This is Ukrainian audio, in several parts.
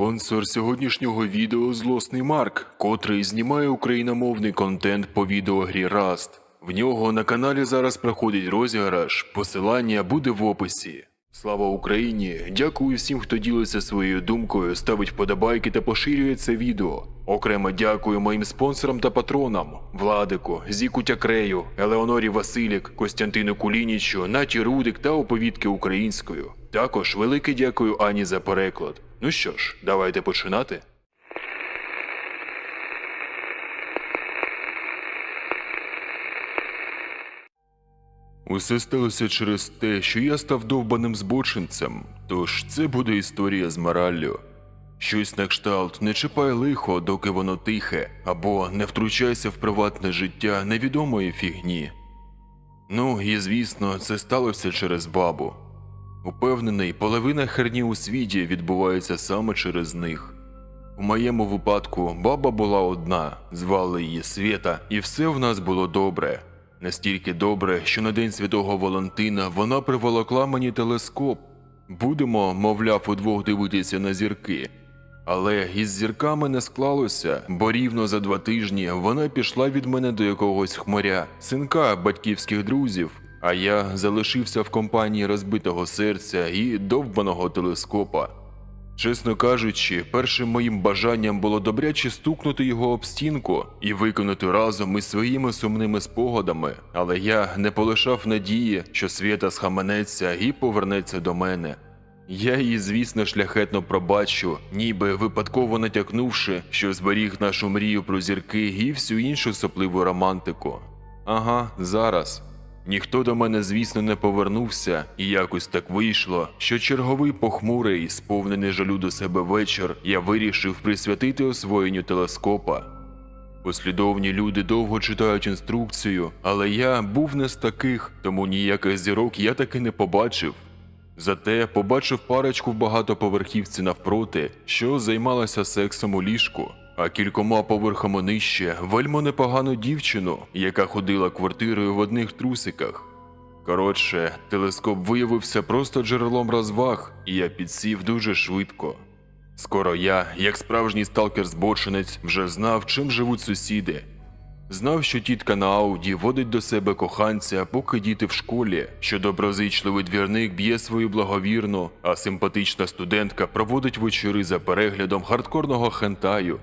Спонсор сьогоднішнього відео Злосний Марк, котрий знімає україномовний контент по відеогрі Rust. В нього на каналі зараз проходить розіграш, посилання буде в описі. Слава Україні! Дякую всім, хто ділиться своєю думкою, ставить вподобайки та поширює це відео. Окремо дякую моїм спонсорам та патронам Владику, Зіку Тякрею, Елеонорі Василік, Костянтину Кулінічу, Наті Рудик та оповідки українською. Також велике дякую Ані за переклад. Ну що ж, давайте починати. Усе сталося через те, що я став довбаним збочинцем, тож це буде історія з мораллю. Щось на кшталт не чіпай лихо, доки воно тихе, або не втручайся в приватне життя невідомої фігні. Ну і звісно, це сталося через бабу. Упевнений, половина херні у світі відбувається саме через них. У моєму випадку баба була одна, звали її Свєта, і все в нас було добре. Настільки добре, що на день святого Валентина вона приволокла мені телескоп. Будемо, мовляв, удвох дивитися на зірки. Але із зірками не склалося, бо рівно за два тижні вона пішла від мене до якогось хмаря, синка батьківських друзів, а я залишився в компанії розбитого серця і довбаного телескопа. Чесно кажучи, першим моїм бажанням було добряче стукнути його об стінку і виконати разом із своїми сумними спогадами, але я не полишав надії, що свята схаменеться і повернеться до мене. Я її, звісно, шляхетно пробачу, ніби випадково натякнувши, що зберіг нашу мрію про зірки і всю іншу сопливу романтику. Ага, зараз. Ніхто до мене, звісно, не повернувся, і якось так вийшло, що черговий похмурий, сповнений жалю до себе вечір, я вирішив присвятити освоєнню телескопа. Послідовні люди довго читають інструкцію, але я був не з таких, тому ніяких зірок я таки не побачив. Зате побачив парочку в багатоповерхівці навпроти, що займалася сексом у ліжку, а кількома поверхами нижче вельмо непогану дівчину, яка ходила квартирою в одних трусиках. Коротше, телескоп виявився просто джерелом розваг, і я підсів дуже швидко. Скоро я, як справжній сталкер-збочинець, вже знав, чим живуть сусіди. Знав, що тітка на Ауді водить до себе коханця, поки діти в школі, що доброзичливий двірник б'є свою благовірну, а симпатична студентка проводить вечори за переглядом хардкорного хентаю.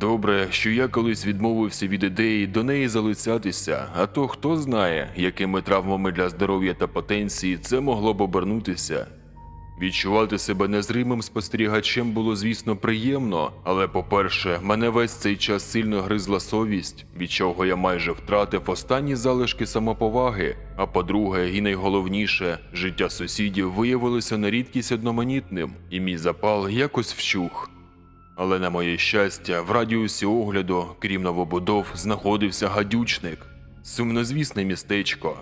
Добре, що я колись відмовився від ідеї до неї залицятися, а то хто знає, якими травмами для здоров'я та потенції це могло б обернутися. Відчувати себе незримим спостерігачем було, звісно, приємно, але, по-перше, мене весь цей час сильно гризла совість, від чого я майже втратив останні залишки самоповаги. А по-друге, і найголовніше, життя сусідів виявилося на рідкість одноманітним, і мій запал якось вщух. Але на моє щастя, в радіусі огляду, крім новобудов, знаходився гадючник, сумнозвісне містечко.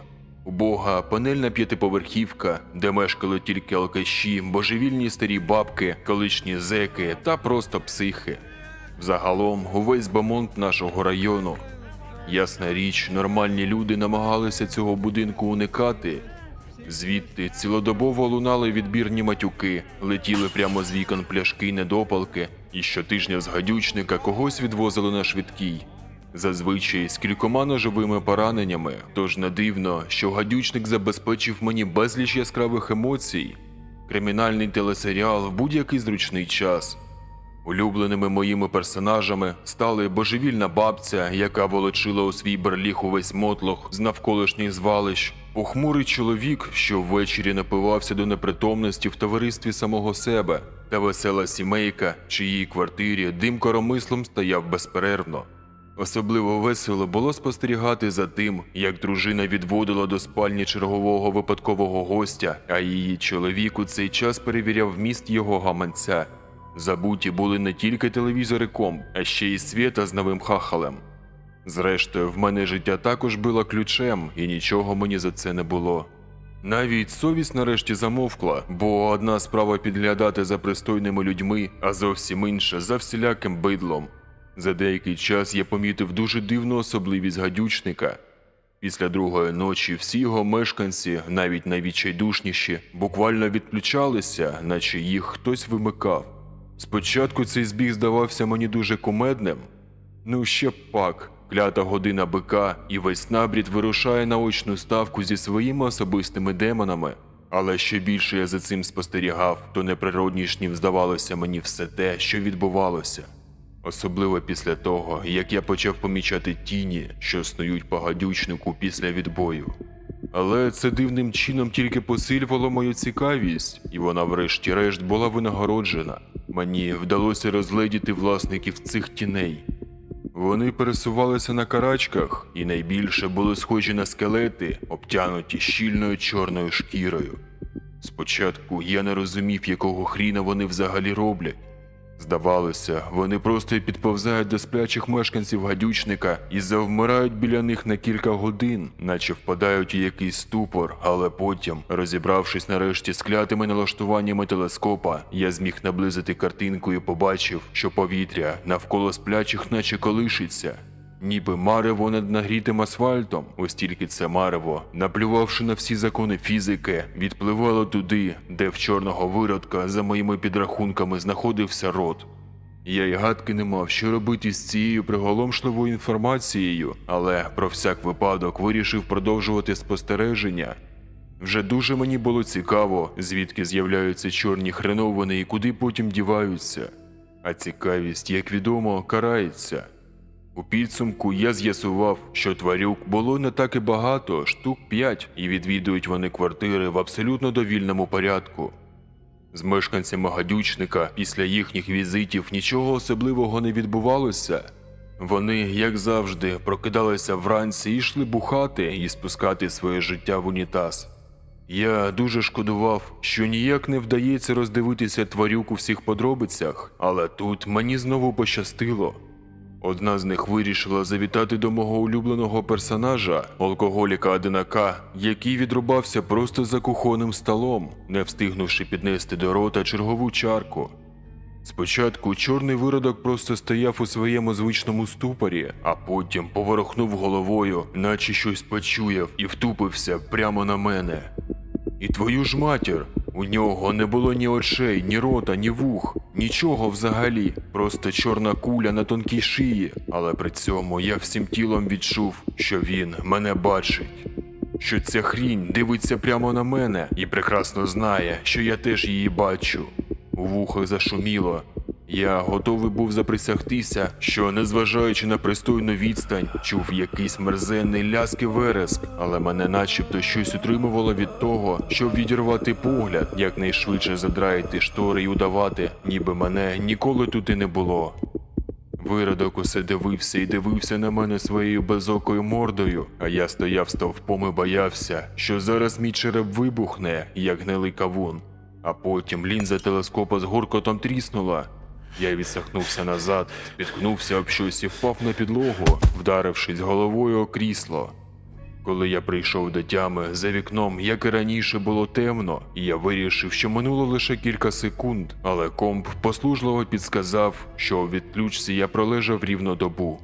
Убога панельна п'ятиповерхівка, де мешкали тільки алкаші, божевільні старі бабки, колишні зеки та просто психи. Загалом, увесь бамонт нашого району. Ясна річ, нормальні люди намагалися цього будинку уникати. Звідти цілодобово лунали відбірні матюки, летіли прямо з вікон пляшки недопалки, і щотижня з гадючника когось відвозили на швидкій. Зазвичай з кількома ножовими пораненнями, тож не дивно, що гадючник забезпечив мені безліч яскравих емоцій. Кримінальний телесеріал в будь-який зручний час. Улюбленими моїми персонажами стали божевільна бабця, яка волочила у свій берліг увесь мотлох з навколишніх звалищ, похмурий чоловік, що ввечері напивався до непритомності в товаристві самого себе, та весела сімейка, чиїй квартирі дим коромислом стояв безперервно. Особливо весело було спостерігати за тим, як дружина відводила до спальні чергового випадкового гостя, а її чоловік у цей час перевіряв вміст його гаманця. Забуті були не тільки телевізори ком, а ще й свята з новим хахалем. Зрештою, в мене життя також було ключем, і нічого мені за це не було. Навіть совість нарешті замовкла, бо одна справа підглядати за пристойними людьми, а зовсім інша за всіляким бидлом. За деякий час я помітив дуже дивну особливість гадючника. Після другої ночі всі його мешканці, навіть найвідчайдушніші, буквально відключалися, наче їх хтось вимикав. Спочатку цей збіг здавався мені дуже кумедним. Ну ще б пак, клята година бика, і весь набрід вирушає на очну ставку зі своїми особистими демонами. Але що більше я за цим спостерігав, то неприроднішнім здавалося мені все те, що відбувалося. Особливо після того, як я почав помічати тіні, що снують по гадючнику після відбою. Але це дивним чином тільки посилювало мою цікавість, і вона, врешті-решт, була винагороджена. Мені вдалося розгледіти власників цих тіней. Вони пересувалися на карачках і найбільше були схожі на скелети, обтянуті щільною чорною шкірою. Спочатку я не розумів, якого хріна вони взагалі роблять. Здавалося, вони просто підповзають до сплячих мешканців гадючника і завмирають біля них на кілька годин, наче впадають у якийсь ступор, але потім, розібравшись нарешті з клятими налаштуваннями телескопа, я зміг наблизити картинку і побачив, що повітря навколо сплячих наче колишиться. Ніби марево над нагрітим асфальтом, ось тільки це марево, наплювавши на всі закони фізики, відпливало туди, де в чорного виродка, за моїми підрахунками, знаходився рот. Я й гадки не мав, що робити з цією приголомшливою інформацією, але про всяк випадок вирішив продовжувати спостереження. Вже дуже мені було цікаво, звідки з'являються чорні хреновини і куди потім діваються. А цікавість, як відомо, карається. У підсумку я з'ясував, що тварюк було не так і багато, штук п'ять, і відвідують вони квартири в абсолютно довільному порядку. З мешканцями гадючника після їхніх візитів нічого особливого не відбувалося. Вони, як завжди, прокидалися вранці і йшли бухати і спускати своє життя в унітаз. Я дуже шкодував, що ніяк не вдається роздивитися тварюк у всіх подробицях, але тут мені знову пощастило. Одна з них вирішила завітати до мого улюбленого персонажа, алкоголіка одинака, який відрубався просто за кухонним столом, не встигнувши піднести до рота чергову чарку. Спочатку чорний виродок просто стояв у своєму звичному ступорі, а потім поворохнув головою, наче щось почуяв, і втупився прямо на мене. І твою ж матір, у нього не було ні очей, ні рота, ні вух, нічого взагалі, просто чорна куля на тонкій шиї, але при цьому я всім тілом відчув, що він мене бачить. Що ця хрінь дивиться прямо на мене і прекрасно знає, що я теж її бачу. У вухах зашуміло. Я готовий був заприсягтися, що, незважаючи на пристойну відстань, чув якийсь мерзенний ляски вереск, але мене начебто щось утримувало від того, щоб відірвати погляд, якнайшвидше задраїти штори і удавати, ніби мене ніколи тут і не було. Виродок усе дивився і дивився на мене своєю безокою мордою, а я стояв стовпом і боявся, що зараз мій череп вибухне, як гнилий кавун. А потім лінза телескопа з гуркотом тріснула. Я відсахнувся назад, спіткнувся об щось і впав на підлогу, вдарившись головою о крісло. Коли я прийшов до тями, за вікном, як і раніше, було темно, і я вирішив, що минуло лише кілька секунд, але комп послужливо підсказав, що у відключці я пролежав рівно добу.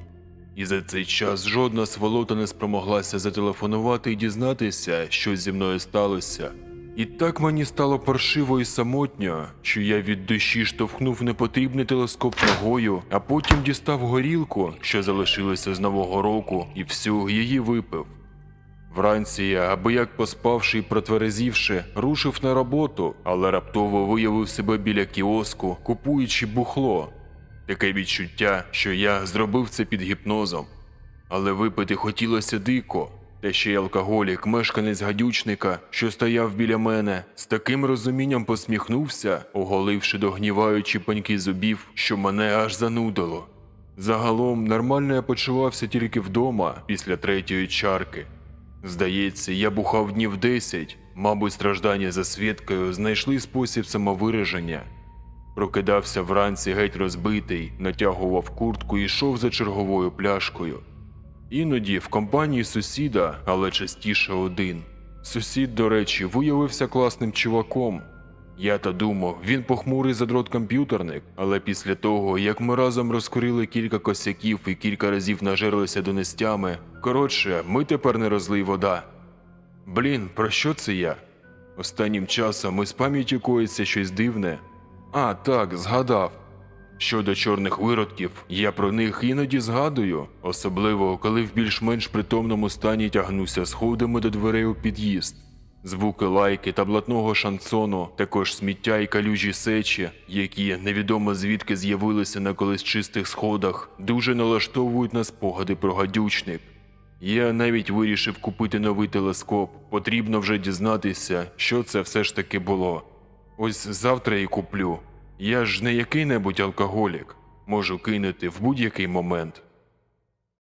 І за цей час жодна сволота не спромоглася зателефонувати і дізнатися, що зі мною сталося. І так мені стало паршиво і самотньо, що я від душі штовхнув непотрібний телескоп ногою, а потім дістав горілку, що залишилася з нового року, і всю її випив. Вранці я, аби як поспавши і протверезівши, рушив на роботу, але раптово виявив себе біля кіоску, купуючи бухло. Таке відчуття, що я зробив це під гіпнозом. Але випити хотілося дико. Та ще й алкоголік, мешканець гадючника, що стояв біля мене, з таким розумінням посміхнувся, оголивши догніваючі паньки зубів, що мене аж занудило. Загалом нормально я почувався тільки вдома після третьої чарки. Здається, я бухав днів десять, мабуть, страждання за свідкою знайшли спосіб самовираження. Прокидався вранці геть розбитий, натягував куртку і йшов за черговою пляшкою. Іноді в компанії сусіда, але частіше один. Сусід, до речі, виявився класним чуваком. Я та думав, він похмурий задрот комп'ютерник, але після того, як ми разом розкурили кілька косяків і кілька разів нажерлися донестями, коротше, ми тепер не розлий вода. Блін, про що це я? Останнім часом із пам'яттю коїться щось дивне. А, так, згадав. Щодо чорних виродків, я про них іноді згадую, особливо коли в більш-менш притомному стані тягнуся сходами до дверей у під'їзд. Звуки лайки та блатного шансону, також сміття і калюжі сечі, які невідомо звідки з'явилися на колись чистих сходах, дуже налаштовують на спогади про гадючник. Я навіть вирішив купити новий телескоп. Потрібно вже дізнатися, що це все ж таки було. Ось завтра і куплю. Я ж не який-небудь алкоголік. Можу кинути в будь-який момент.